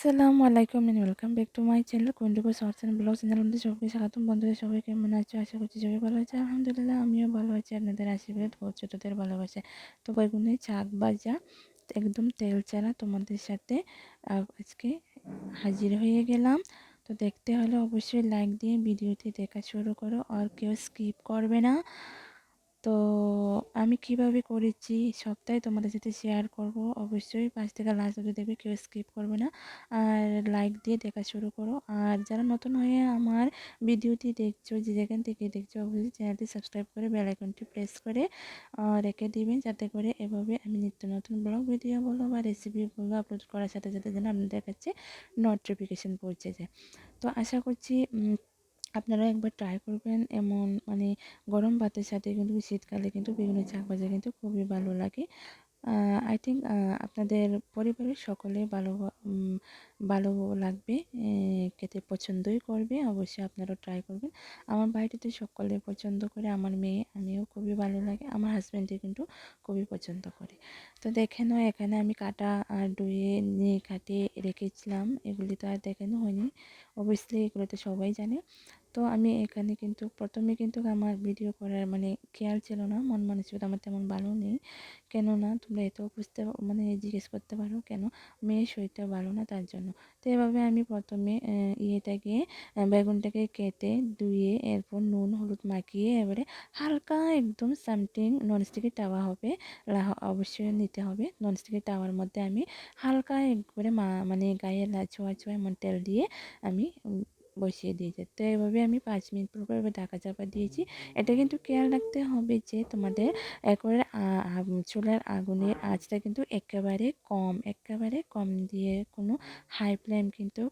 আসসালামু আলাইকুম and welcome back to my channel কুন্ডুকো shorts and blogs channel মধ্যে সবাইকে, স্বাগতম বন্ধুদের সবাই কেমন আছো? আশা করছি সবাই ভালো আছে। আলহামদুলিল্লাহ, আমিও ভালো আছি। আপনাদের আশীর্বাদ ও ছোটোদের ভালোবাসে। তো বেগুনের শাক ভাজা, একদম তেল ছাড়া তোমাদের সাথে আজকে হাজির হয়ে গেলাম। তো দেখতে হলে অবশ্যই লাইক দিয়ে ভিডিওটি দেখা শুরু করো, আর কেউ স্কিপ করবে না। তো আমি কীভাবে করেছি সবটাই তোমাদের সাথে শেয়ার করব। অবশ্যই পাঁচ থেকে লাস্ট অবধি দেখবে, কেউ স্কিপ করবে না। আর লাইক দিয়ে দেখা শুরু করো। আর যারা নতুন হয়ে আমার ভিডিওটি দেখছ, যে যেখান থেকে দেখছ, অবশ্যই চ্যানেলটি সাবস্ক্রাইব করে বেলাইকনটি প্রেস করে রেখে দিবেন। যাতে করে এভাবে আমি নিত্য নতুন ব্লগ ভিডিও বলো বা রেসিপি বলো আপলোড করার সাথে সাথে যেন আপনাদের কাছে নোটিফিকেশান পৌঁছে যায়। তো আশা করছি আপনারা একবার ট্রাই করবেন। এমন মানে গরম ভাতের সাথে কিন্তু শীতকালে কিন্তু বেগুনের শাক ভাজা কিন্তু খুবই ভালো লাগে। আই থিঙ্ক আপনাদের পরিবারের সকলে ভালো ভালো লাগবে খেতে পছন্দই করবে, অবশ্যই আপনারাও ট্রাই করবেন। আমার বাড়িতে সকলে পছন্দ করে, আমার মেয়ে, আমিও খুবই ভালো লাগে, আমার হাজব্যান্ডে কিন্তু খুবই পছন্দ করে। তো দেখে নাও, এখানে আমি কাটা আর ডুয়ে নিয়ে কাটিয়ে রেখেছিলাম, এগুলি তো আর দেখানো হয়নি। অবভিয়াসলি এগুলো তো সবাই জানে। তো আমি এখানে কিন্তু প্রথমে কিন্তু আমার ভিডিও করার মানে খেয়াল ছিল না, মন মানসিকতা আমার তেমন ভালো নেই। কেননা তোমরা এতেও বুঝতে মানে জিজ্ঞেস করতে পারো কেন মেয়ের শরীরটা ভালো না তার জন্য। তো এভাবে আমি প্রথমে ইয়েটাকে বেগুনটাকে কেটে ধুয়ে এরপর নুন, হলুদ মাখিয়ে এবারে হালকা একদম সামথিং ননস্টিকের টাওয়া হবে অবশ্যই নিতে হবে। ননস্টিকের টাওয়ার মধ্যে আমি হালকা একবারে মানে গায়ে ছোঁয়া ছোঁয়া এমন তেল দিয়ে আমি বসিয়ে দিয়েছে। তো এভাবে আমি পাঁচ মিনিট পর পর ঢাকা চাপা দিয়েছি। এটা কিন্তু খেয়াল রাখতে হবে যে তোমাদের একবারে চুলার আগুনের আঁচটা কিন্তু একেবারে কম একেবারে কম দিয়ে কোনো হাই ফ্লেম কিন্তু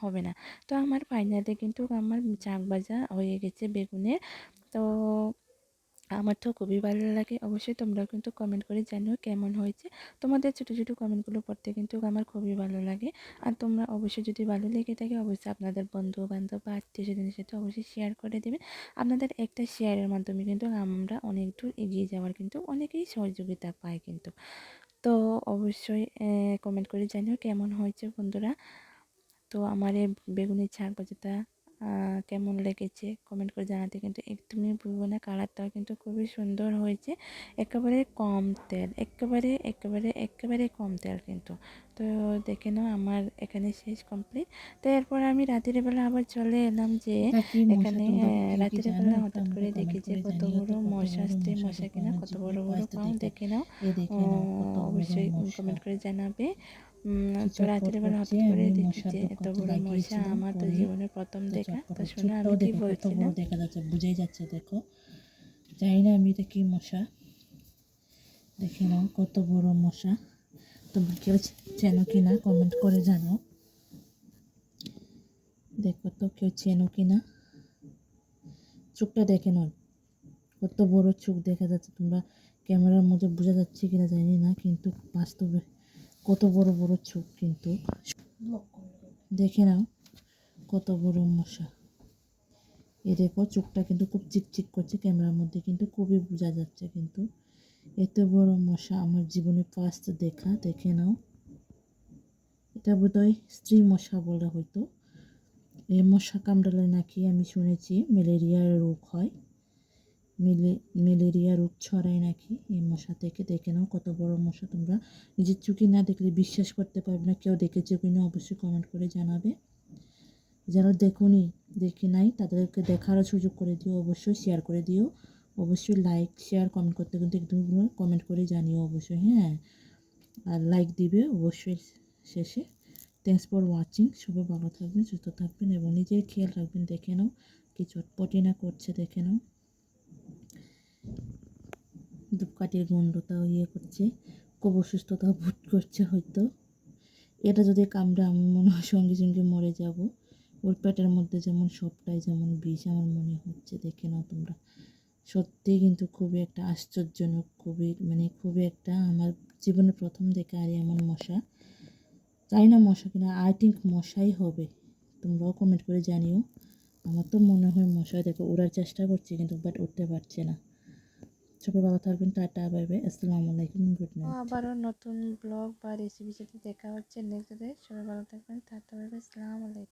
হবে না। তো আমার ফাইনালে কিন্তু আমার চাক ভাজা হয়ে গেছে বেগুনের। তো আমার তো খুবই ভালো লাগে। অবশ্যই তোমরাও কিন্তু কমেন্ট করে জানিও কেমন হয়েছে। তোমাদের ছোটো ছোটো কমেন্টগুলো পড়তে কিন্তু আমার খুবই ভালো লাগে। আর তোমরা অবশ্যই যদি ভালো লেগে থাকে অবশ্যই আপনাদের বন্ধু বান্ধব বা আত্মীয় স্বজনের সাথে অবশ্যই শেয়ার করে দেবেন আপনাদের একটা শেয়ারের মাধ্যমে কিন্তু আমরা অনেক দূর এগিয়ে যাওয়ার কিন্তু অনেকেই সহযোগিতা পাই কিন্তু। তো অবশ্যই কমেন্ট করে জানিও কেমন হয়েছে বন্ধুরা। তো আমার এই বেগুনের ছাক বাজাটা কেমন লেগেছে? কমেন্ট করে জানাতে কিন্তু একদমই ভুলবো না। কালারটাও কিন্তু খুবই সুন্দর হয়েছে। একেবারে কম তেল একেবারে একেবারে একেবারে কম তেল কিন্তু। তো দেখে নাও আমার এখানে শেষ কমপ্লিট তো এরপর আমি রাতের বেলা আবার চলে এলাম যে এখানে রাতের বেলা হঠাৎ করে দেখি যে কত বড় মশা আসছে মশা কিনা কত বড় বড় পাও দেখে নাও অবশ্যই কমেন্ট করে জানাবে। রাতের বেলা হঠাৎ করে দেখি এত বড় মশা আমার তো জীবনের প্রথম দেখা। তো শোনো আমি কি বলছিলাম দেখা যাচ্ছে বুঝাই যাচ্ছে দেখো। জানি না আমি এটা কি মশা। দেখে নাও কত বড় মশা। তোমরা কেউ চেনো কি না? কমেন্ট করে জানো দেখো তো কেউ চেনো কি না? চোখটা দেখে নাও। কত বড় চোখ দেখা যাচ্ছে তোমরা ক্যামেরার মধ্যে বোঝা যাচ্ছে কিনা জানি না কিন্তু বাস্তবে কত বড় বড় চোখ কিন্তু। দেখে নাও, কত বড় মশা। এ দেখো, চোখটা কিন্তু খুব চিকচিক করছে, ক্যামেরার মধ্যে কিন্তু খুবই বোঝা যাচ্ছে কিন্তু। এত বড় মশা আমার জীবনে ফার্স্ট দেখা, দেখে নাও। এটা বোধহয় স্ত্রী মশা বলা হয়তো এই মশা কামড়ালে নাকি আমি শুনেছি, ম্যালেরিয়ার রোগ হয়। ম্যালেরিয়া রোগ ছড়ায় নাকি? এই মশা থেকে দেখে নাও, কত বড় মশা তোমরা। নিজের চোখে না দেখলে বিশ্বাস করতে পারবে না কেউ দেখেছে কিনা, অবশ্যই কমেন্ট করে জানাবে। যারা দেখুনি, দেখে নাই, তাদেরকে দেখারও সুযোগ করে দিও, অবশ্যই শেয়ার করে দিও। অবশ্যই লাইক শেয়ার কমেন্ট করতে কিন্তু একদম কমেন্ট করে জানিও অবশ্যই হ্যাঁ। আর লাইক দিবে অবশ্যই শেষে। থ্যাংকস ফর ওয়াচিং সবাই ভালো থাকবেন, সুস্থ থাকবেন এবং নিজের খেয়াল রাখবেন, দেখে নাও, কি চটপটি না করছে, দেখে নাও। ধূপকাঠির গন্ধটাও ইয়ে করছে, খুব অসুস্থতাও ভুট করছে হয়তো। এটা যদি কামড়ে আমি মনে হয় সঙ্গে সঙ্গে মরে যাব। ওর পেটের মধ্যে যেমন সবটাই যেমন বিষ, আমার মনে হচ্ছে দেখে নাও তোমরা। সত্যিই কিন্তু খুবই একটা আশ্চর্যজনক, খুবই মানে খুবই একটা আমার জীবনে প্রথম দেখে আর এমন মশা। চাই না মশা কিনা? আই থিঙ্ক মশাই হবে। তোমরাও কমেন্ট করে জানিও। আমার তো মনে হয় মশা দেখো ওড়ার চেষ্টা করছে কিন্তু বাট উঠতে পারছে না। সবাই ভালো থাকবেন, টাটা বাই বাই আসসালামু আলাইকুম গুড নাইট আবারও নতুন ব্লগ বা রেসিপির সাথে দেখা হচ্ছে নেক্সট ডে সবাই ভালো থাকবেন, টাটা বাই বাই আসসালামু আলাইকুম।